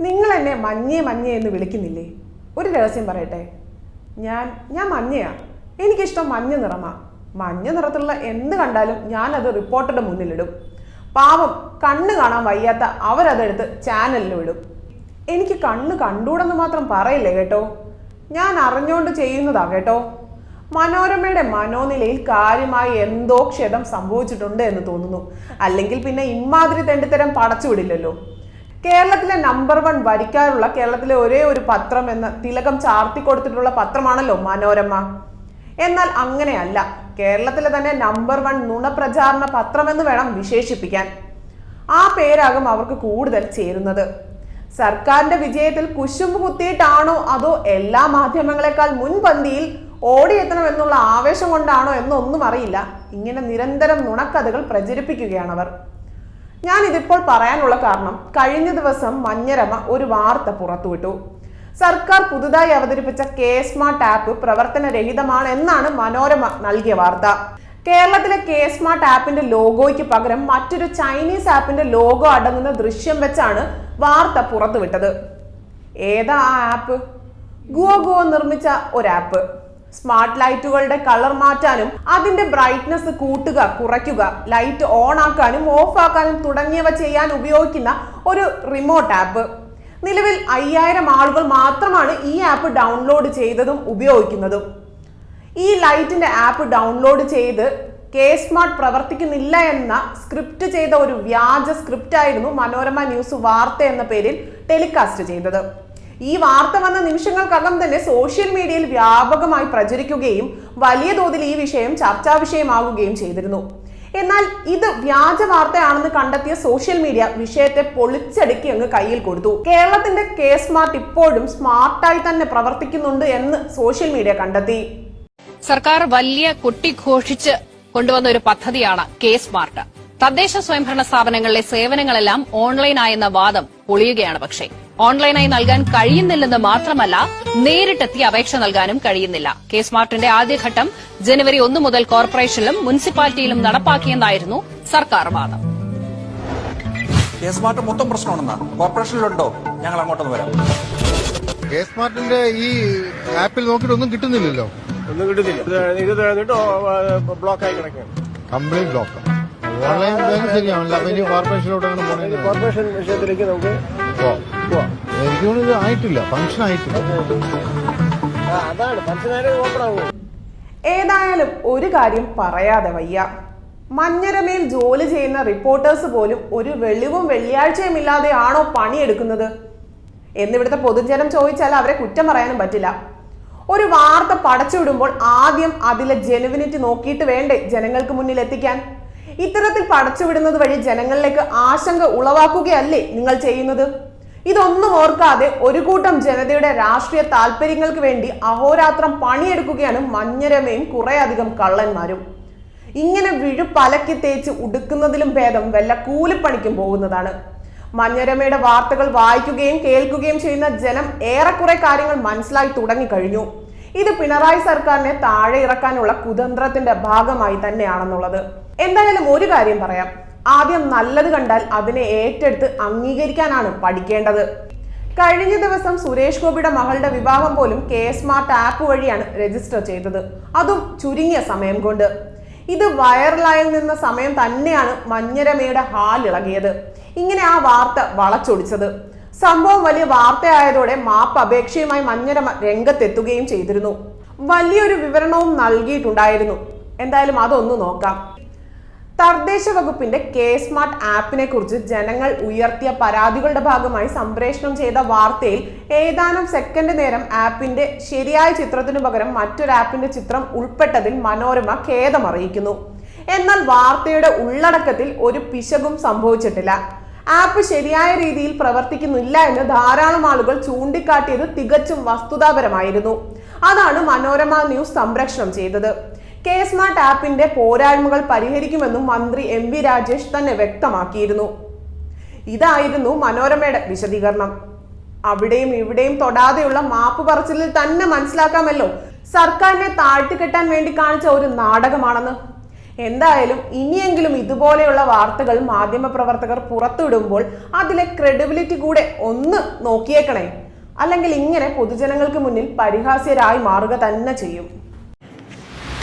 നിങ്ങൾ എന്നെ മഞ്ഞേ മഞ്ഞേ എന്ന് വിളിക്കുന്നില്ലേ? ഒരു രഹസ്യം പറയട്ടെ. ഞാൻ ഞാൻ മഞ്ഞയാ. എനിക്കിഷ്ടം മഞ്ഞ നിറമാ. മഞ്ഞ നിറത്തിലുള്ള എന്ത് കണ്ടാലും ഞാൻ അത് റിപ്പോർട്ടറുടെ മുന്നിലിടും. പാവം കണ്ണ് കാണാൻ വയ്യാത്ത അവരതെടുത്ത് ചാനലിൽ ഇടും എനിക്ക് കണ്ണ് കണ്ടൂടെന്ന് മാത്രം പറയില്ലേ കേട്ടോ? ഞാൻ അറിഞ്ഞുകൊണ്ട് ചെയ്യുന്നതാ കേട്ടോ? മനോരമയുടെ മനോനിലയിൽ കാര്യമായി എന്തോ ക്ഷതം സംഭവിച്ചിട്ടുണ്ട് എന്ന് തോന്നുന്നു. അല്ലെങ്കിൽ പിന്നെ ഇമാതിരി തെണ്ടിത്തരം പടച്ചുവിടില്ലല്ലോ കേരളത്തിലെ നമ്പർ വൺ വരിക്കാനുള്ള കേരളത്തിലെ ഒരേ ഒരു പത്രം എന്ന് തിലകം ചാർത്തി കൊടുത്തിട്ടുള്ള പത്രമാണല്ലോ മനോരമ. എന്നാൽ അങ്ങനെയല്ല. കേരളത്തിലെ തന്നെ നമ്പർ വൺ നുണപ്രചാരണ പത്രമെന്ന് വേണം വിശേഷിപ്പിക്കാൻ. ആ പേരാകും അവർക്ക് കൂടുതൽ ചേരുന്നത്. സർക്കാരിന്റെ വിജയത്തിൽ കുശുമ്പ് കുത്തിയിട്ടാണോ അതോ എല്ലാ മാധ്യമങ്ങളെക്കാൾ മുൻപന്തിയിൽ ഓടിയെത്തണമെന്നുള്ള ആവേശം കൊണ്ടാണോ എന്നൊന്നും അറിയില്ല. ഇങ്ങനെ നിരന്തരം നുണക്കഥകൾ പ്രചരിപ്പിക്കുകയാണവർ. ഞാൻ ഇതിപ്പോൾ പറയാനുള്ള കാരണം കഴിഞ്ഞ ദിവസം മഞ്ഞരമ ഒരു വാർത്ത പുറത്തുവിട്ടു. സർക്കാർ പുതുതായി അവതരിപ്പിച്ച കെ സ്മാർട്ട് ആപ്പ് പ്രവർത്തനരഹിതമാണ് എന്നാണ് മനോരമ നൽകിയ വാർത്ത. കേരളത്തിലെ കെ സ്മാർട്ട് ആപ്പിന്റെ ലോഗോയ്ക്ക് പകരം മറ്റൊരു ചൈനീസ് ആപ്പിന്റെ ലോഗോ അടങ്ങുന്ന ദൃശ്യം വെച്ചാണ് വാർത്ത പുറത്തുവിട്ടത്. ഏതാ ആ ആപ്പ്? ഗുവ ഗുവ നിർമ്മിച്ച ഒരു ആപ്പ് സ്മാർട്ട് ലൈറ്റുകളുടെ കളർ മാറ്റാനും അതിന്റെ ബ്രൈറ്റ്നസ് കൂട്ടുക കുറയ്ക്കുക ലൈറ്റ് ഓൺ ആക്കാനും ഓഫ് ആക്കാനും തുടങ്ങിയവ ചെയ്യാൻ ഉപയോഗിക്കുന്ന ഒരു റിമോട്ട് ആപ്പ്. നിലവിൽ അയ്യായിരം ആളുകൾ മാത്രമാണ് ഈ ആപ്പ് ഡൗൺലോഡ് ചെയ്തതും ഉപയോഗിക്കുന്നതും. ഈ ലൈറ്റിന്റെ ആപ്പ് ഡൗൺലോഡ് ചെയ്ത് കെ സ്മാർട്ട് പ്രവർത്തിക്കുന്നില്ല എന്ന സ്ക്രിപ്റ്റ് ചെയ്ത ഒരു വ്യാജ സ്ക്രിപ്റ്റ് ആയിരുന്നു മനോരമ ന്യൂസ് വാർത്ത എന്ന പേരിൽ ടെലികാസ്റ്റ് ചെയ്തത്. ഈ വാർത്ത വന്ന നിമിഷങ്ങൾക്കകം തന്നെ സോഷ്യൽ മീഡിയയിൽ വ്യാപകമായി പ്രചരിക്കുകയും വലിയ തോതിൽ ഈ വിഷയം ചർച്ചാ വിഷയമാകുകയും ചെയ്തിരുന്നു. എന്നാൽ ഇത് വ്യാജ വാർത്തയാണെന്ന് കണ്ടെത്തിയ സോഷ്യൽ മീഡിയ വിഷയത്തെ പൊളിച്ചടുക്കി അങ്ങ് കയ്യിൽ കൊടുത്തു. കേരളത്തിന്റെ കെ സ്മാർട്ട് ഇപ്പോഴും സ്മാർട്ടായി തന്നെ പ്രവർത്തിക്കുന്നുണ്ട് എന്ന് സോഷ്യൽ മീഡിയ കണ്ടെത്തി. സർക്കാർ വലിയ കൊട്ടിഘോഷിച്ച് കൊണ്ടുവന്ന ഒരു പദ്ധതിയാണ് കെ സ്മാർട്ട്. തദ്ദേശ സ്വയംഭരണ സ്ഥാപനങ്ങളിലെ സേവനങ്ങളെല്ലാം ഓൺലൈനായെന്ന വാദം പൊളിയുകയാണ് പക്ഷേ. ഓൺലൈനായി നൽകാൻ കഴിയുന്നില്ലെന്ന് മാത്രമല്ല നേരിട്ടെത്തി അപേക്ഷ നൽകാനും കഴിയുന്നില്ല. കെ സ്മാർട്ടിന്റെ ആദ്യഘട്ടം ജനുവരി ഒന്ന് മുതൽ കോർപ്പറേഷനിലും മുനിസിപ്പാലിറ്റിയിലും നടപ്പാക്കിയെന്നായിരുന്നു സർക്കാർ വാദം. കെ സ്മാർട്ട് മൊത്തം പ്രശ്നമാണെന്നാ? കോർപ്പറേഷനിലുണ്ടോ? ഞങ്ങൾ അങ്ങോട്ടൊന്ന് വരാം. കെ സ്മാർട്ടിന്റെ ഈ ആപ്പിൽ നോക്കിയിട്ട് ഒന്നും കിട്ടുന്നില്ലല്ലോ. ഒന്നും കിട്ടുന്നില്ല. ഇത് ബ്ലോക്ക് ആയി കിടക്കുകയാണ്. കംപ്ലീറ്റ് ബ്ലോക്ക് ഓൺലൈൻ ബാങ്ക് ശരിയാണല്ലോ അപ്പൊ ഇനി കോർപ്പറേഷനിലോട്ട് അങ്ങനെ പോകണമെങ്കിൽ കോർപ്പറേഷൻ വിഷയത്തിലേക്ക് നമുക്ക് പോവാം. പോവാം എനിക്ക് തോന്നുന്നു ഇത് ആയിട്ടില്ല. ഫംഗ്ഷൻ ആയിട്ടില്ല അതാണ് ഓപ്പൺ ഏതായാലും ഒരു കാര്യം പറയാതെ വയ്യ. മഞ്ഞരമയിൽ ജോലി ചെയ്യുന്ന റിപ്പോർട്ടേഴ്സ് പോലും ഒരു വെളിവും വെള്ളിയാഴ്ചയും ഇല്ലാതെ ആണോ പണിയെടുക്കുന്നത്? എന്നിവിടുത്തെ പൊതുജനം ചോദിച്ചാൽ അവരെ കുറ്റം പറയാനും പറ്റില്ല. ഒരു വാർത്ത പടച്ചുവിടുമ്പോൾ ആദ്യം അതിലെ ജെനുവിനിറ്റി നോക്കിയിട്ട് വേണ്ടേ ജനങ്ങൾക്ക് മുന്നിൽ എത്തിക്കാൻ? ഇത്തരത്തിൽ പടച്ചുവിടുന്നത് വഴി ജനങ്ങളിലേക്ക് ആശങ്ക ഉളവാക്കുകയല്ലേ നിങ്ങൾ ചെയ്യുന്നത്? ഇതൊന്നും ഓർക്കാതെ ഒരു കൂട്ടം ജനതയുടെ രാഷ്ട്രീയ താല്പര്യങ്ങൾക്ക് വേണ്ടി അഹോരാത്രം പണിയെടുക്കുകയാണ് മഞ്ഞരമയും കുറെ അധികം കള്ളന്മാരും. ഇങ്ങനെ വിഴു പലക്കി തേച്ച് ഉടുക്കുന്നതിലും ഭേദം വല്ല കൂലിപ്പണിക്കും പോകുന്നതാണ്. മഞ്ഞരമയുടെ വാർത്തകൾ വായിക്കുകയും കേൾക്കുകയും ചെയ്യുന്ന ജനം ഏറെക്കുറെ കാര്യങ്ങൾ മനസ്സിലായി തുടങ്ങിക്കഴിഞ്ഞു ഇത് പിണറായി സർക്കാരിനെ താഴെ ഇറക്കാനുള്ള കുതന്ത്രത്തിന്റെ ഭാഗമായി തന്നെയാണെന്നുള്ളത്. എന്തായാലും ഒരു കാര്യം പറയാം. ആദ്യം നല്ലത് കണ്ടാൽ അതിനെ ഏറ്റെടുത്ത് അംഗീകരിക്കാനാണ് പഠിക്കേണ്ടത്. കഴിഞ്ഞ ദിവസം സുരേഷ് ഗോപിയുടെ മകളുടെ വിവാഹം പോലും കെ സ്മാർട്ട് ആപ്പ് വഴിയാണ് രജിസ്റ്റർ ചെയ്തത്. അതും ചുരുങ്ങിയ സമയം കൊണ്ട്. ഇത് വൈറലായി നിന്ന സമയം തന്നെയാണ് മഞ്ഞരമയുടെ ഹാൽ ഇളകിയത്. ഇങ്ങനെ ആ വാർത്ത വളച്ചൊടിച്ചത്. സംഭവം വലിയ വാർത്തയായതോടെ മാപ്പ് അപേക്ഷയുമായി മഞ്ഞരമ രംഗത്തെത്തുകയും ചെയ്തിരുന്നു. വലിയൊരു വിവരണവും നൽകിയിട്ടുണ്ടായിരുന്നു. എന്തായാലും അതൊന്ന് നോക്കാം. തദ്ദേശ വകുപ്പിന്റെ കെ സ്മാർട്ട് ആപ്പിനെ കുറിച്ച് ജനങ്ങൾ ഉയർത്തിയ പരാതികളുടെ ഭാഗമായി സംപ്രേഷണം ചെയ്ത വാർത്തയിൽ ഏതാനും സെക്കൻഡ് നേരം ആപ്പിന്റെ ശരിയായ ചിത്രത്തിനു പകരം മറ്റൊരു ആപ്പിന്റെ ചിത്രം ഉൾപ്പെട്ടതിൽ മനോരമ ഖേദമറിയിക്കുന്നു എന്നാൽ വാർത്തയുടെ ഉള്ളടക്കത്തിൽ ഒരു പിശകും സംഭവിച്ചിട്ടില്ല. ആപ്പ് ശരിയായ രീതിയിൽ പ്രവർത്തിക്കുന്നില്ല എന്ന് ധാരാളം ആളുകൾ ചൂണ്ടിക്കാട്ടിയത് തികച്ചും വസ്തുതാപരമായിരുന്നു. അതാണ് മനോരമ ന്യൂസ് സംപ്രേഷണം ചെയ്തത്. കെ സ്മാർട്ട് ആപ്പിന്റെ പോരായ്മകൾ പരിഹരിക്കുമെന്നും മന്ത്രി എം വി രാജേഷ് തന്നെ വ്യക്തമാക്കിയിരുന്നു. ഇതായിരുന്നു മനോരമയുടെ വിശദീകരണം. അവിടെയും ഇവിടെയും തൊടാതെയുള്ള മാപ്പ് പറച്ചിലിൽ തന്നെ മനസ്സിലാക്കാമല്ലോ. സർക്കാരിനെ താഴ്ത്തിക്കെട്ടാൻ വേണ്ടി കാണിച്ച ഒരു നാടകമാണെന്ന്. എന്തായാലും ഇനിയെങ്കിലും ഇതുപോലെയുള്ള വാർത്തകൾ മാധ്യമപ്രവർത്തകർ പുറത്തുവിടുമ്പോൾ അതിലെ ക്രെഡിബിലിറ്റി കൂടെ ഒന്ന് നോക്കിയേക്കണേ. അല്ലെങ്കിൽ ഇങ്ങനെ പൊതുജനങ്ങൾക്ക് മുന്നിൽ പരിഹാസ്യരായി മാറുക തന്നെ ചെയ്യും.